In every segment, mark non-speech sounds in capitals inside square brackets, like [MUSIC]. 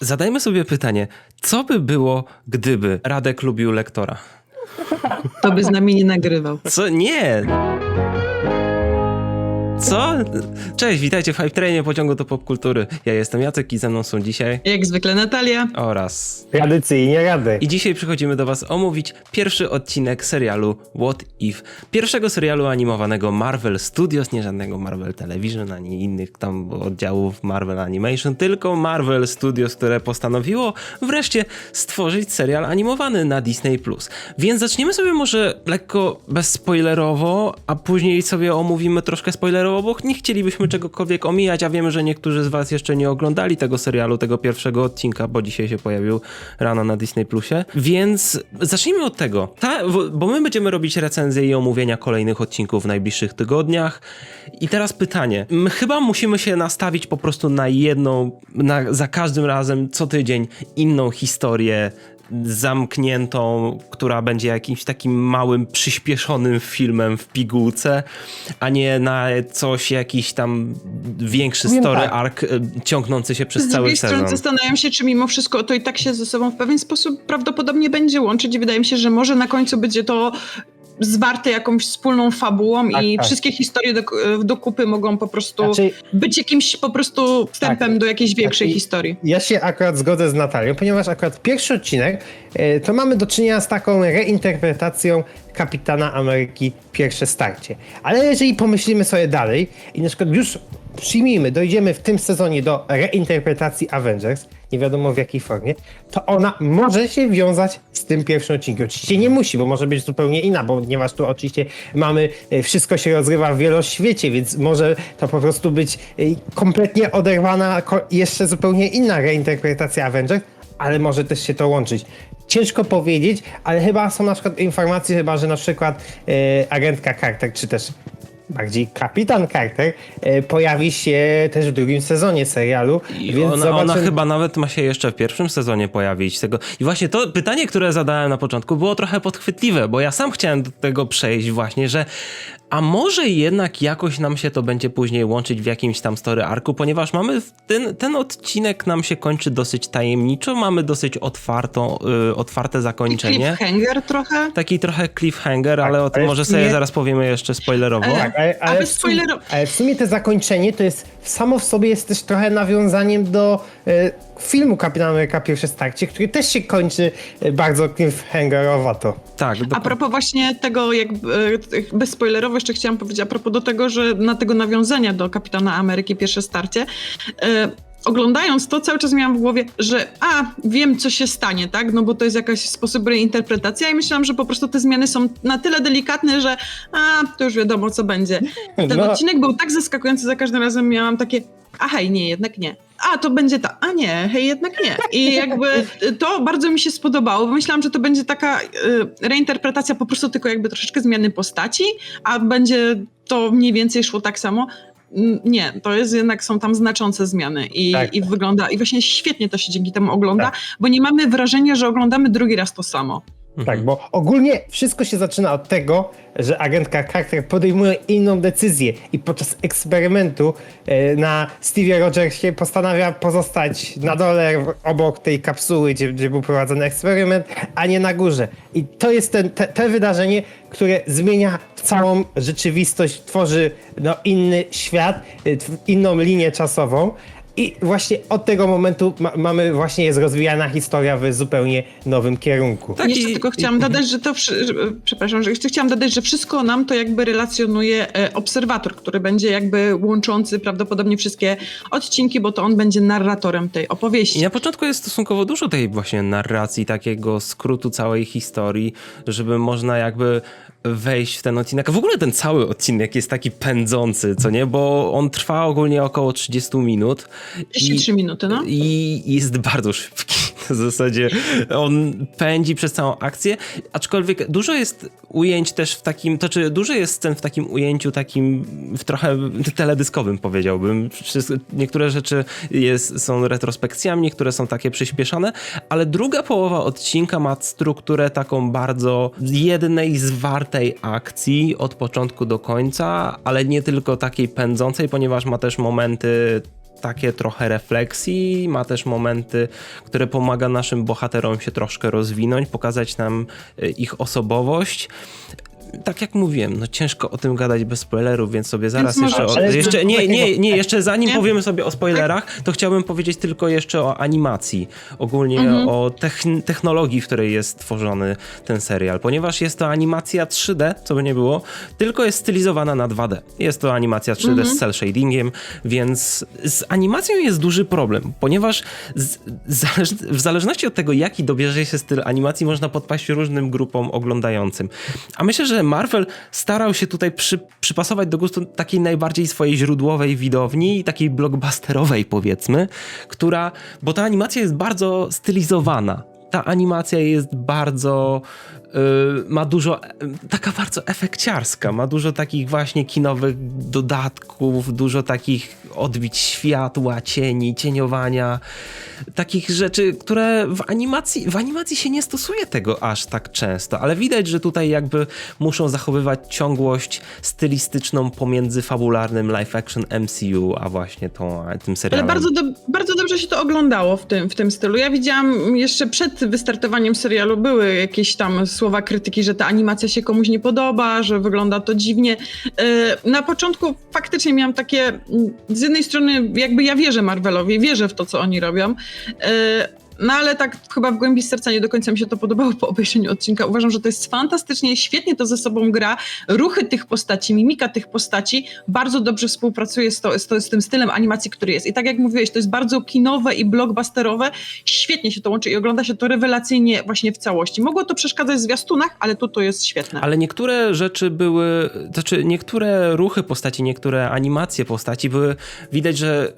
Zadajmy sobie pytanie, co by było, gdyby Radek lubił lektora? To by z nami nie nagrywał. Co? Nie! Co? Cześć, witajcie w Hype Trainie pociągu do popkultury. Ja jestem Jacek i ze mną są dzisiaj Jak zwykle Natalia. oraz... Tradycyjnie rady. I dzisiaj przychodzimy do was omówić pierwszy odcinek serialu What If. Pierwszego serialu animowanego Marvel Studios, nie żadnego Marvel Television, ani innych tam oddziałów Marvel Animation, tylko Marvel Studios, które postanowiło wreszcie stworzyć serial animowany na Disney+. Więc zaczniemy sobie może lekko bezspoilerowo, a później sobie omówimy troszkę spoilerowo, bo nie chcielibyśmy czegokolwiek omijać, a wiemy, że niektórzy z was jeszcze nie oglądali tego serialu, tego pierwszego odcinka, bo dzisiaj się pojawił rano na Disney Plusie. Więc zacznijmy od tego. Ta, bo- bo my będziemy robić recenzje i omówienia kolejnych odcinków w najbliższych tygodniach. I teraz pytanie. My chyba musimy się nastawić po prostu na jedną, na, za każdym razem, co tydzień, inną historię zamkniętą, która będzie jakimś takim małym, przyspieszonym filmem w pigułce, a nie na coś, jakiś tam większy Powiem story tak. arc y, ciągnący się przez Z cały drugiej strony sezon. zastanawiam się, czy mimo wszystko to i tak się ze sobą w pewien sposób prawdopodobnie będzie łączyć. I wydaje mi się, że może na końcu będzie to zwarte jakąś wspólną fabułą Tak, i tak. wszystkie historie do, do kupy mogą po prostu Znaczy, być jakimś po prostu wstępem Tak. do jakiejś większej i- historii. ja się akurat zgodzę z Natalią, ponieważ akurat pierwszy odcinek e, to mamy do czynienia z taką reinterpretacją Kapitana Ameryki pierwsze starcie. Ale jeżeli pomyślimy sobie dalej i na przykład już przyjmijmy, dojdziemy w tym sezonie do reinterpretacji Avengers, nie wiadomo w jakiej formie, to ona może się wiązać z tym pierwszym odcinkiem. Oczywiście nie musi, bo może być zupełnie inna, ponieważ tu oczywiście mamy, e, wszystko się rozgrywa w wieloświecie, więc może to po prostu być e, kompletnie oderwana, jeszcze zupełnie inna reinterpretacja Avengers, ale może też się to łączyć. Ciężko powiedzieć, ale chyba są na przykład informacje, chyba, że na przykład e, agentka Carter, czy też bardziej kapitan Carter e, pojawi się też w drugim sezonie serialu, I więc ona, zobaczymy. ona chyba nawet ma się jeszcze w pierwszym sezonie pojawić. Tego. I właśnie to pytanie, które zadałem na początku, było trochę podchwytliwe, bo ja sam chciałem do tego przejść właśnie, że a może jednak jakoś nam się to będzie później łączyć w jakimś tam story arku, ponieważ mamy ten, ten odcinek nam się kończy dosyć tajemniczo, mamy dosyć otwartą, y, otwarte I zakończenie. cliffhanger trochę. Taki trochę cliffhanger, ale o tym może sobie sumie- zaraz powiemy jeszcze spoilerowo. Tak, ale, ale, w sumie, ale w sumie to zakończenie to jest samo w sobie jest też trochę nawiązaniem do e, filmu Kapitan Ameryka pierwsze starcie, który też się kończy e, bardzo cliffhangerowato. Tak, A propos właśnie tego, jak e, bezspoilerowo jeszcze chciałam powiedzieć, a propos do tego, że na tego nawiązania do Kapitana Ameryki pierwsze starcie, e, oglądając to cały czas miałam w głowie, że a, wiem co się stanie, tak, no bo to jest jakaś sposób reinterpretacja i myślałam, że po prostu te zmiany są na tyle delikatne, że a, to już wiadomo co będzie. Ten No. odcinek był tak zaskakujący, za każdym razem miałam takie, a hej, nie, jednak nie. A, to będzie ta, a nie, hej, jednak nie. I jakby to bardzo mi się spodobało, bo myślałam, że to będzie taka y, reinterpretacja po prostu tylko jakby troszeczkę zmiany postaci, a będzie to mniej więcej szło tak samo. Nie, to jest jednak, są tam znaczące zmiany i, Tak. i wygląda, i właśnie świetnie to się dzięki temu ogląda, Tak. bo nie mamy wrażenia, że oglądamy drugi raz to samo. Mhm. Tak, bo ogólnie wszystko się zaczyna od tego, że agentka Carter podejmuje inną decyzję i podczas eksperymentu e, na Stevie Rogersie postanawia pozostać na dole obok tej kapsuły, gdzie, gdzie był prowadzony eksperyment, a nie na górze. I to jest ten, te, te wydarzenie, które zmienia całą rzeczywistość, tworzy no, inny świat, e, inną linię czasową. I właśnie od tego momentu ma, mamy właśnie jest rozwijana historia w zupełnie nowym kierunku. Tak, Jeszcze i- tylko chciałam dodać, że to, że, przepraszam, że jeszcze chciałam dodać, że wszystko nam to jakby relacjonuje e, obserwator, który będzie jakby łączący prawdopodobnie wszystkie odcinki, bo to on będzie narratorem tej opowieści. I na początku jest stosunkowo dużo tej właśnie narracji, takiego skrótu całej historii, żeby można jakby wejść w ten odcinek. A w ogóle ten cały odcinek jest taki pędzący, co nie? Bo on trwa ogólnie około 30 minut. 33 minuty, no. I jest bardzo szybki. W zasadzie on pędzi przez całą akcję, aczkolwiek dużo jest ujęć też w takim, to czy dużo jest scen w takim ujęciu takim w trochę teledyskowym powiedziałbym. Niektóre rzeczy jest, są retrospekcjami, niektóre są takie przyspieszone, ale druga połowa odcinka ma strukturę taką bardzo jednej zwartej akcji od początku do końca, ale nie tylko takiej pędzącej, ponieważ ma też momenty takie trochę refleksji, ma też momenty, które pomaga naszym bohaterom się troszkę rozwinąć, pokazać nam y, ich osobowość. Tak jak mówiłem, no ciężko o tym gadać bez spoilerów, więc sobie zaraz może jeszcze, o, jeszcze nie, nie, [LAUGHS] nie, jeszcze zanim Nie? powiemy sobie o spoilerach, to chciałbym powiedzieć tylko jeszcze o animacji, ogólnie Mhm. o techn- technologii, w której jest tworzony ten serial, ponieważ jest to animacja 3D, co by nie było, tylko jest stylizowana na 2D. Jest to animacja 3D Mhm. z cel shadingiem, więc z animacją jest duży problem, ponieważ z, zależ, w zależności od tego, jaki dobierze się styl animacji, można podpaść różnym grupom oglądającym. A myślę, że Marvel starał się tutaj przy, przypasować do gustu takiej najbardziej swojej źródłowej widowni, takiej blockbusterowej powiedzmy, która, bo ta animacja jest bardzo stylizowana. Ta animacja jest bardzo, ma dużo, y, taka bardzo efekciarska, ma dużo takich właśnie kinowych dodatków, dużo takich odbić światła, cieni, cieniowania, takich rzeczy, które w animacji, w animacji się nie stosuje tego aż tak często, ale widać, że tutaj jakby muszą zachowywać ciągłość stylistyczną pomiędzy fabularnym live action MCU, a właśnie tą, tym Ale serialem. bardzo, do, bardzo dobrze się to oglądało w tym, w tym stylu. Ja widziałam jeszcze przed wystartowaniem serialu były jakieś tam słowa krytyki, że ta animacja się komuś nie podoba, że wygląda to dziwnie. E, Na początku faktycznie miałam takie, mm, z jednej strony jakby ja wierzę Marvelowi, wierzę w to, co oni robią, e, no ale tak chyba w głębi serca nie do końca mi się to podobało po obejrzeniu odcinka. Uważam, że to jest fantastycznie, świetnie to ze sobą gra. Ruchy tych postaci, mimika tych postaci bardzo dobrze współpracuje z, to, z, to, z tym stylem animacji, który jest. I tak jak mówiłeś, to jest bardzo kinowe i blockbusterowe. Świetnie się to łączy i ogląda się to rewelacyjnie właśnie w całości. Mogło to przeszkadzać w zwiastunach, ale tu to jest świetne. Ale niektóre rzeczy były, znaczy niektóre ruchy postaci, niektóre animacje postaci były, widać, że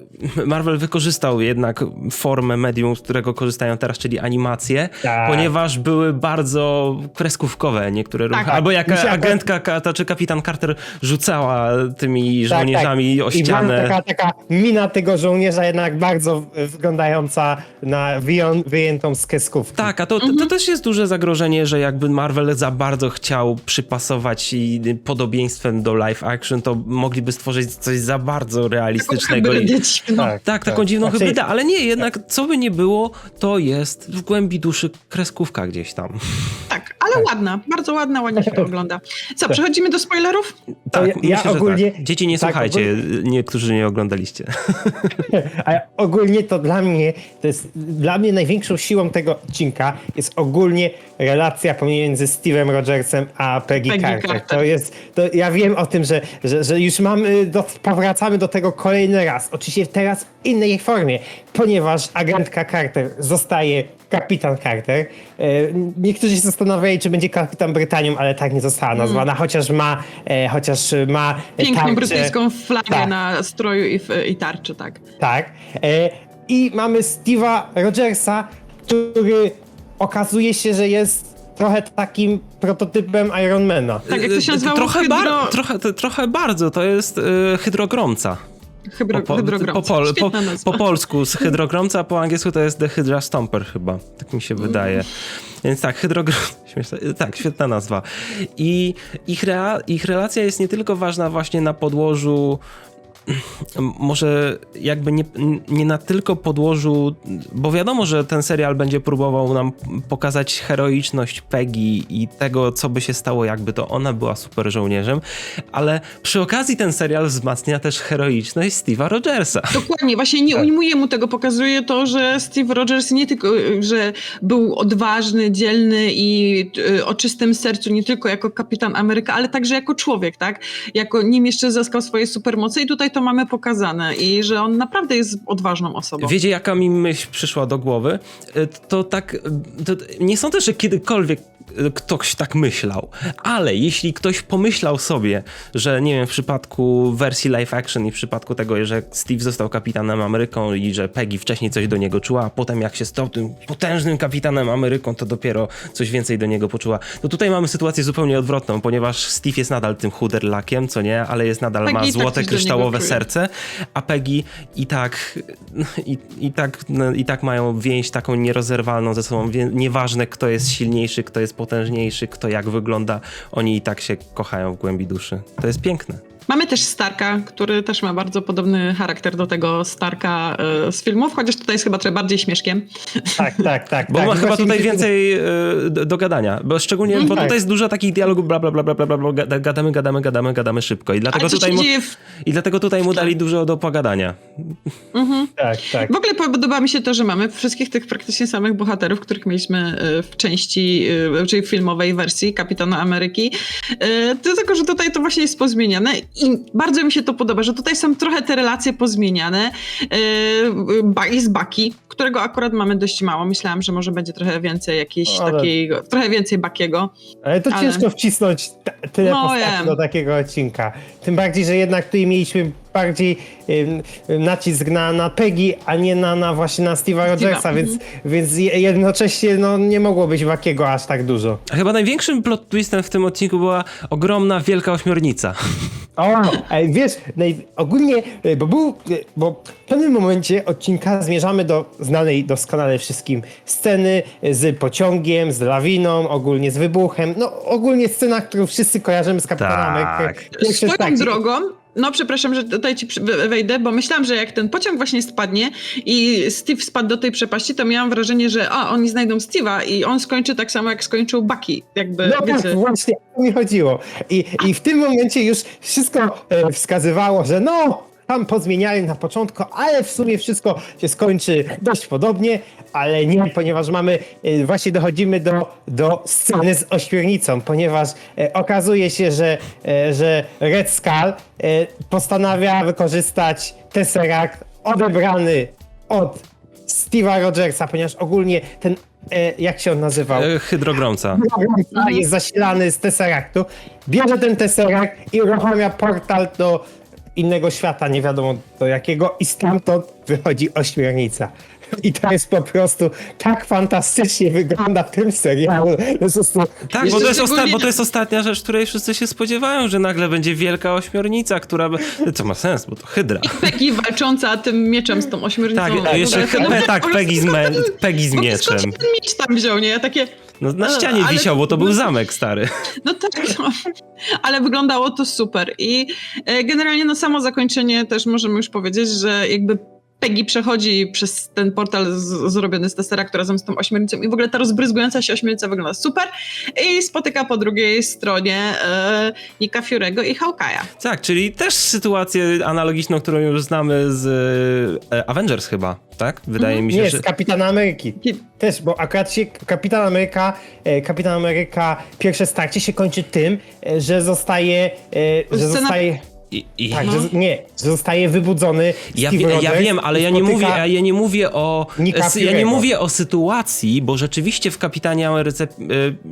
Marvel wykorzystał jednak formę medium, z którego korzystają teraz, czyli animacje, Tak. ponieważ były bardzo kreskówkowe niektóre ruchy. Tak. Albo jak się agentka, ka- ta, czy kapitan Carter rzucała tymi Tak, żołnierzami tak. o I była ścianę. Taka, taka mina tego żołnierza jednak bardzo wyglądająca na wyją, wyjętą z kreskówki. Tak, a to, to, Mhm. to też jest duże zagrożenie, że jakby Marvel za bardzo chciał przypasować i podobieństwem do live action, to mogliby stworzyć coś za bardzo realistycznego. I, Hybrydę dziwną. tak, taką dziwną Znaczy- hybrydę, ale nie, jednak co by nie było, to jest w głębi duszy kreskówka gdzieś tam. Tak, ale ładna, bardzo ładna, ładnie się to ogląda. Co, przechodzimy do spoilerów? Tak, ja- ja myślę, ogólnie- tak. Dzieci nie tak, słuchajcie, niektórzy nie oglądaliście. [LAUGHS] Ale ogólnie to dla mnie, to jest dla mnie największą siłą tego odcinka jest ogólnie relacja pomiędzy Steve'em Rogersem a Peggy, Peggy Carter. Carter. To jest, to ja wiem o tym, że, że, że już mamy, do, powracamy do tego kolejny raz. Oczywiście teraz w innej formie, ponieważ agentka Carter zostaje kapitan Carter. E, Niektórzy się zastanawiali, czy będzie kapitan Brytanią, ale tak nie została nazwana, chociaż ma, e, chociaż ma Piękną tarczę. brytyjską flagę Tak. na stroju i, w, i tarczy, tak. Tak. E, I mamy Steve'a Rogersa, który okazuje się, że jest trochę takim prototypem Ironmana. Tak, jak to się nazywało? Trochę, Hydro- bar- trochę, to- trochę bardzo, to jest y, hydrogromca. Hybro, po, po, pol, po, po polsku z hydrogromca, a po angielsku to jest The Hydra Stomper chyba. Tak mi się wydaje. Więc tak, hydrogrom... [LAUGHS] Tak, świetna nazwa. I ich, rea, ich relacja jest nie tylko ważna właśnie na podłożu może jakby nie, nie na tylko podłożu, bo wiadomo, że ten serial będzie próbował nam pokazać heroiczność Peggy i tego, co by się stało, jakby to ona była super żołnierzem, ale przy okazji ten serial wzmacnia też heroiczność Steve'a Rogersa. Dokładnie, właśnie nie Tak. ujmuje mu tego, pokazuje to, że Steve Rogers nie tylko, że był odważny, dzielny i y, o czystym sercu, nie tylko jako kapitan Ameryka, ale także jako człowiek, tak? Jako nim jeszcze zyskał swoje supermoce i tutaj to mamy pokazane i że on naprawdę jest odważną osobą. Wiecie, jaka mi myśl przyszła do głowy? Y, To tak, to nie sądzę, że kiedykolwiek ktoś tak myślał, ale jeśli ktoś pomyślał sobie, że nie wiem, w przypadku wersji live action i w przypadku tego, że Steve został kapitanem Ameryką i że Peggy wcześniej coś do niego czuła, a potem jak się stał tym potężnym kapitanem Ameryką, to dopiero coś więcej do niego poczuła. No tutaj mamy sytuację zupełnie odwrotną, ponieważ Steve jest nadal tym chuderlakiem, co nie, ale jest nadal Peggy ma tak złote niego kryształowe serce, a Peggy i tak, i, i, tak, no, i tak mają więź taką nierozerwalną ze sobą. Nieważne, kto jest silniejszy, kto jest potężniejszy, kto jak wygląda, oni i tak się kochają w głębi duszy. To jest piękne. Mamy też Starka, który też ma bardzo podobny charakter do tego Starka e, z filmów, chociaż tutaj jest chyba trochę bardziej śmieszkiem. Tak, tak, tak. Bo tak. ma chyba Właśnie tutaj więcej e, do, gadania, bo szczególnie, bo tak. tutaj jest dużo takich dialogów, bla, bla, bla, bla, bla, bla, bla, gada- gadamy, gadamy, gadamy, gadamy szybko i dlatego tutaj mu, w i dlatego tutaj mu dali dużo do pogadania. Tak, tak. W ogóle podoba mi się to, że mamy wszystkich tych praktycznie samych bohaterów, których mieliśmy e, w części, czyli w filmowej wersji Kapitana Ameryki. Tylko, że tutaj to właśnie jest pozmieniane i bardzo mi się to podoba, że tutaj są trochę te relacje pozmieniane. Ba- Jest Baki, którego akurat mamy dość mało. Myślałam, że może będzie trochę więcej jakiejś Ale- takiej, trochę więcej Bakiego. Ale to Ale- ciężko wcisnąć tyle No, postaci do takiego odcinka. Tym bardziej, że jednak tutaj mieliśmy bardziej ym, nacisk na, na Peggy, a nie na, na właśnie na Steve'a Rogersa, Steve'a, więc, więc je- jednocześnie no, nie mogło być Wakiego aż tak dużo. A chyba największym plot twistem w tym odcinku była ogromna, wielka ośmiornica. O, ale wiesz, naj, ogólnie, y, bo był, y, bo w pewnym momencie odcinka zmierzamy do znanej doskonale wszystkim sceny y, z pociągiem, z lawiną, ogólnie z wybuchem, no ogólnie scena, którą wszyscy kojarzymy z Kapitanem Tak. Swoją drogą, no przepraszam, że tutaj ci wejdę, bo myślałam, że jak ten pociąg właśnie spadnie i Steve spadł do tej przepaści, to miałam wrażenie, że a, oni znajdą Steve'a i on skończy tak samo, jak skończył Bucky. Jakby, No tak, wiecie. właśnie o to mi chodziło. I, I w tym momencie już wszystko e, wskazywało, że no, tam pozmieniali na początku, ale w sumie wszystko się skończy dość podobnie, ale nie, ponieważ mamy, e, właśnie dochodzimy do, do sceny z ośmiornicą, ponieważ e, okazuje się, że, e, że Red Skull e, postanawia wykorzystać Tesseract odebrany od Steve'a Rogersa, ponieważ ogólnie ten, e, jak się on nazywał? E, Hydrogromca. a jest zasilany z Tesseractu, bierze ten Tesseract i uruchamia portal do innego świata, nie wiadomo do jakiego, i stamtąd wychodzi ośmiornica. [LAUGHS] I to jest po prostu tak fantastycznie wygląda w tym serialu. To jest po prostu... Tak, bo to, jest osta- bo to jest ostatnia rzecz, której wszyscy się spodziewają, że nagle będzie wielka ośmiornica, która... By... Co ma sens, bo to hydra. Peggy walcząca tym mieczem z tą ośmiornicą. Tak, jeszcze to- Pe- tak, Peggy z, me- Peggy z mieczem. ten miecz tam wziął, nie? Ja takie, No, na Ale- ścianie ale- wisiał, bo to był zamek stary. No tak, no. ale wyglądało to super. I e, generalnie no samo zakończenie też możemy już powiedzieć, że jakby Peggy przechodzi przez ten portal z, zrobiony z Tesseract razem z tą ośmiornicą i w ogóle ta rozbryzgująca się ośmiornica wygląda super i spotyka po drugiej stronie e, Nika Fiorego i Hawkeye'a. Tak, czyli też sytuację analogiczną, którą już znamy z e, Avengers chyba, tak? Wydaje mi się, Nie, że... z Kapitana Ameryki. Też, bo akurat się Kapitan Ameryka, e, Kapitan Ameryka pierwsze starcie się kończy tym, e, że zostaje, e, że Scena- zostaje, I, i... tak, No. że, nie, że zostaje wybudzony Ja, wie, ja wiem, ale ja nie, mówię, ja, ja nie mówię o. Ja nie mówię o sytuacji, bo rzeczywiście w Kapitanie Ameryce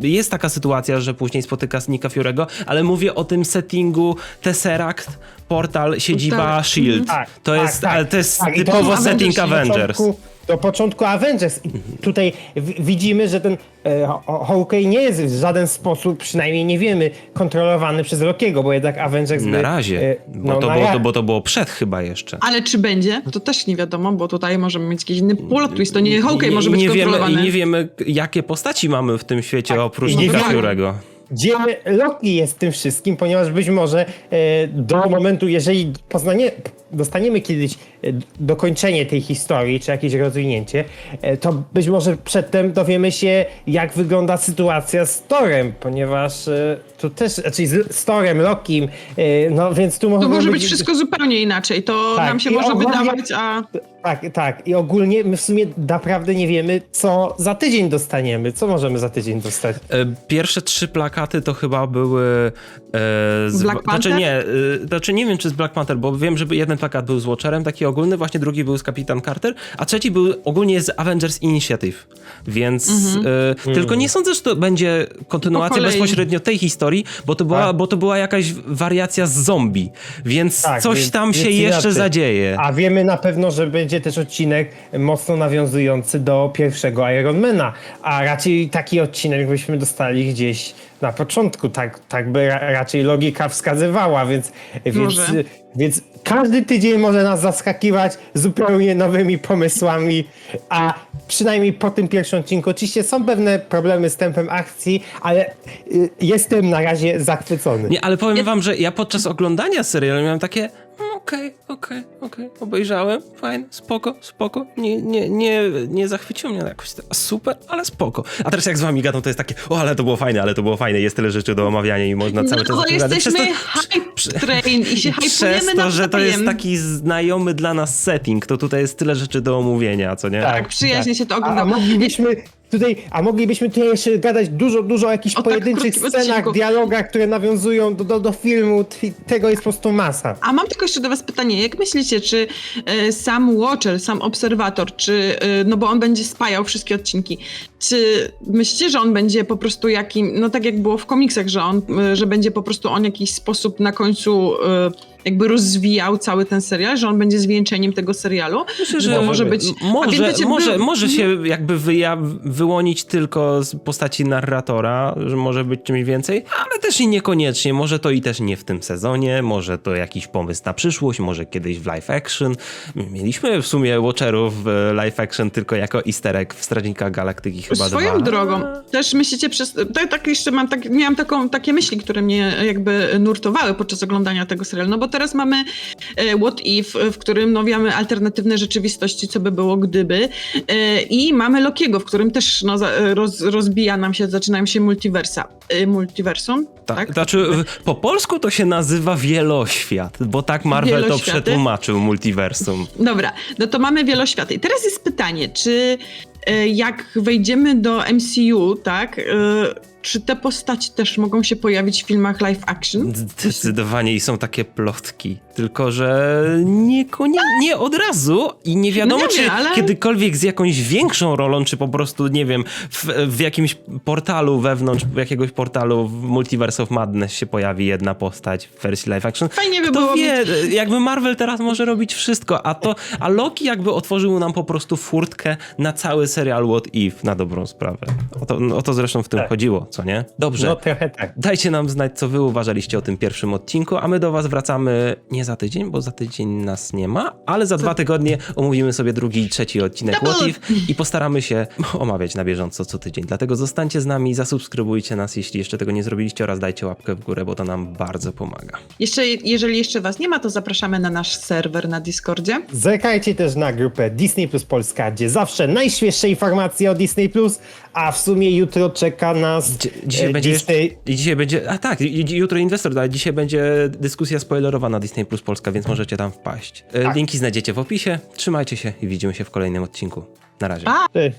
y, jest taka sytuacja, że później spotyka Nika Fiorego, ale mówię o tym settingu Tesseract, portal, siedziba Tak. Shield. Tak, to, tak, jest, tak. to jest Tak, typowo setting Avengers, Avengers. Do początku, Avengers. I tutaj w- widzimy, że ten e, Ho- Hawkeye nie jest w żaden sposób, przynajmniej nie wiemy, kontrolowany przez Rockiego, bo jednak Avengers... Na by, razie, e, bo, no, to na było, ra- to, bo to było przed chyba jeszcze. Ale czy będzie? To też nie wiadomo, bo tutaj możemy mieć jakiś inny plot twist. To nie Hawkeye I- może i być nie wiemy, kontrolowany. I nie wiemy, jakie postaci mamy w tym świecie Tak, oprócz i Nika nie. Gdzie Loki jest w tym wszystkim, ponieważ być może e, do momentu, jeżeli poznanie, dostaniemy kiedyś e, dokończenie tej historii, czy jakieś rozwinięcie, e, to być może przedtem dowiemy się, jak wygląda sytuacja z Torem, ponieważ e, tu też, znaczy z, Torem, Lokim, no więc tu może być wszystko zupełnie inaczej. To Tak, nam się może ogólnie- wydawać, a... Tak, tak. I ogólnie my w sumie naprawdę nie wiemy, co za tydzień dostaniemy. Co możemy za tydzień dostać? Pierwsze trzy plakaty to chyba były e, z Black Znaczy Panther? nie, e, znaczy nie wiem czy z Black Panther, bo wiem, że jeden plakat był z Watcherem, taki ogólny, właśnie drugi był z Kapitan Carter, a trzeci był ogólnie z Avengers Initiative. Więc e, tylko nie sądzę, że to będzie kontynuacja bezpośrednio tej historii, bo to była, Tak. bo to była jakaś wariacja z zombie. Więc Tak, coś więc- tam się jeszcze inaczej. zadzieje. A wiemy na pewno, że będzie też odcinek mocno nawiązujący do pierwszego Ironmana, a raczej taki odcinek byśmy dostali gdzieś na początku, tak, tak by ra, raczej logika wskazywała, więc, więc, Może. Więc każdy tydzień może nas zaskakiwać zupełnie nowymi pomysłami, a przynajmniej po tym pierwszym odcinku. Oczywiście są pewne problemy z tempem akcji, ale y, jestem na razie zachwycony. Nie, ale powiem wam, że ja podczas oglądania serialu miałem takie "Mm, okej, okej, okej, obejrzałem, fajnie, spoko, spoko, nie, nie, nie, nie zachwyciło mnie jakoś tak super, ale spoko. A teraz jak z wami gadam, to jest takie, o, ale to było fajne, ale to było fajne, jest tyle rzeczy do omawiania i można cały czas... No, bo opowiadać. Przez jesteśmy to- hype train i się Przez to, że to jest taki znajomy dla nas setting, to tutaj jest tyle rzeczy do omówienia, co nie? Tak, przyjaźnie się to A, a moglibyśmy tutaj, a moglibyśmy tutaj jeszcze gadać dużo, dużo o jakichś O tak pojedynczych krótkim scenach, odcinku. dialogach, które nawiązują do, do, do filmu. Tego jest po prostu masa. A mam tylko jeszcze do was pytanie, jak myślicie, czy e, sam Watcher, sam Obserwator, czy, e, no bo on będzie spajał wszystkie odcinki, czy myślicie, że on będzie po prostu jakim, no tak jak było w komiksach, że on, e, że będzie po prostu on jakiś sposób na końcu jakby rozwijał cały ten serial, że on będzie zwieńczeniem tego serialu? Myślę, że że to może być... Może, pamiętacie, może, był- może się jakby wyja- wyłonić tylko z postaci narratora, że może być czymś więcej, ale też i niekoniecznie. Może to i też nie w tym sezonie, może to jakiś pomysł na przyszłość, może kiedyś w live action. Mieliśmy w sumie Watcherów w live action tylko jako easter egg w Strażnikach Galaktyki chyba Swoją dwa. drogą. Też myślicie przez. Tak, tak jeszcze mam tak, miałam taką, takie myśli, które mnie jakby nurtowały podczas oglądania tego serialu. No bo teraz mamy e, What If, w którym no, wiemy alternatywne rzeczywistości, co by było gdyby. E, I mamy Lokiego, w którym też no, roz, rozbija nam się, zaczynają się multiversa. E, multiversum? Tak, Tak. Znaczy, po polsku to się nazywa wieloświat, bo tak Marvel to przetłumaczył multiversum. Dobra, no to mamy wieloświaty. I teraz jest pytanie, czy jak wejdziemy do MCU, tak, e, czy te postaci też mogą się pojawić w filmach live action? Zdecydowanie i są takie plotki. Tylko, że niekonie, nie od razu i nie wiadomo, No nie czy wiem, ale- kiedykolwiek z jakąś większą rolą, czy po prostu, nie wiem, w, w jakimś portalu wewnątrz jakiegoś portalu w Multiverse of Madness się pojawi jedna postać w wersji live action. Fajnie by Kto było wie, jakby Marvel teraz może robić wszystko, a to, a Loki jakby otworzył nam po prostu furtkę na cały serial What If, na dobrą sprawę. O to, o to zresztą w tym Tak. chodziło, co nie? Dobrze. No trochę tak. Dajcie nam znać, co wy uważaliście o tym pierwszym odcinku, a my do was wracamy nie za tydzień, bo za tydzień nas nie ma, ale za dwa tygodnie omówimy sobie drugi i trzeci odcinek. What If i postaramy się omawiać na bieżąco co tydzień. Dlatego zostańcie z nami, zasubskrybujcie nas, jeśli jeszcze tego nie zrobiliście oraz dajcie łapkę w górę, bo to nam bardzo pomaga. Jeszcze, jeżeli jeszcze was nie ma, to zapraszamy na nasz serwer na Discordzie. Zerkajcie też na grupę Disney Plus Polska, gdzie zawsze najświeższe informacje o Disney Plus, a w sumie jutro czeka nas Dzi- Dzisiaj e, będzie, Disney... dzisiaj będzie, a tak, jutro inwestor, ale dzisiaj będzie dyskusja spoilerowa na Disney Plus Polska, więc możecie tam wpaść. E, Tak. Linki znajdziecie w opisie, trzymajcie się i widzimy się w kolejnym odcinku. Na razie. Cześć.